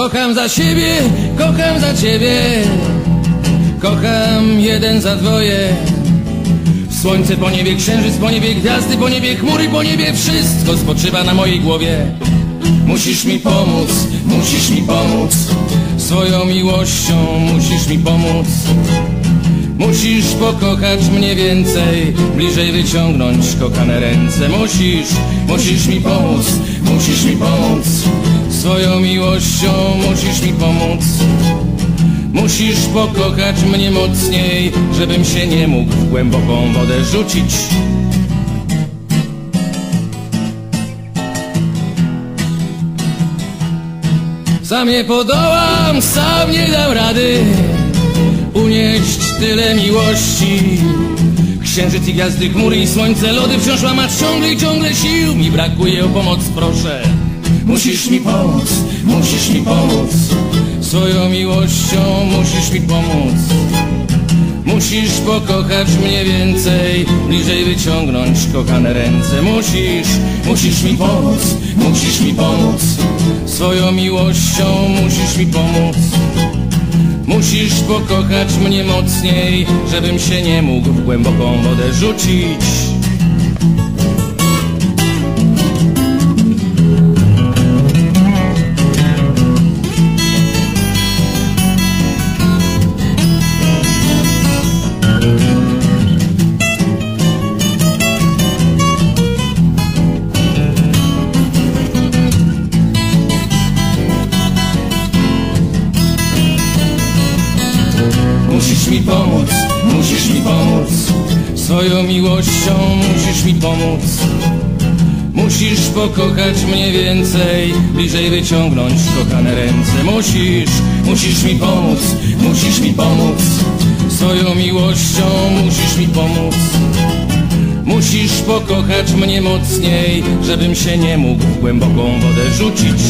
Kocham za siebie, kocham za ciebie. Kocham jeden za dwoje. Słońce po niebie, księżyc po niebie, gwiazdy po niebie, chmury po niebie Wszystko spoczywa na mojej głowie. Musisz mi pomóc, musisz mi pomóc. Swoją miłością musisz mi pomóc. Musisz pokochać mnie więcej Bliżej wyciągnąć kochane ręce. Musisz, musisz mi pomóc Musisz mi pomóc Swoją miłością musisz mi pomóc. Musisz pokochać mnie mocniej Żebym się nie mógł w głęboką wodę rzucić. Sam nie podołam, sam nie dam rady Unieść tyle miłości. Księżyc i gwiazdy, chmury i słońce, lody wciąż łamać ciągle i ciągle sił Mi brakuje o pomoc, proszę Musisz mi pomóc, musisz mi pomóc. Swoją miłością musisz mi pomóc. Musisz pokochać mnie więcej Bliżej wyciągnąć kochane ręce. Musisz, musisz mi pomóc Musisz mi pomóc. Swoją miłością musisz mi pomóc. Musisz pokochać mnie mocniej Żebym się nie mógł w głęboką wodę rzucić mi pomóc, musisz mi pomóc. Swoją miłością musisz mi pomóc. Musisz pokochać mnie więcej Bliżej wyciągnąć kochane ręce. Musisz, musisz mi pomóc, musisz mi pomóc. Swoją miłością musisz mi pomóc. Musisz pokochać mnie mocniej Żebym się nie mógł w głęboką wodę rzucić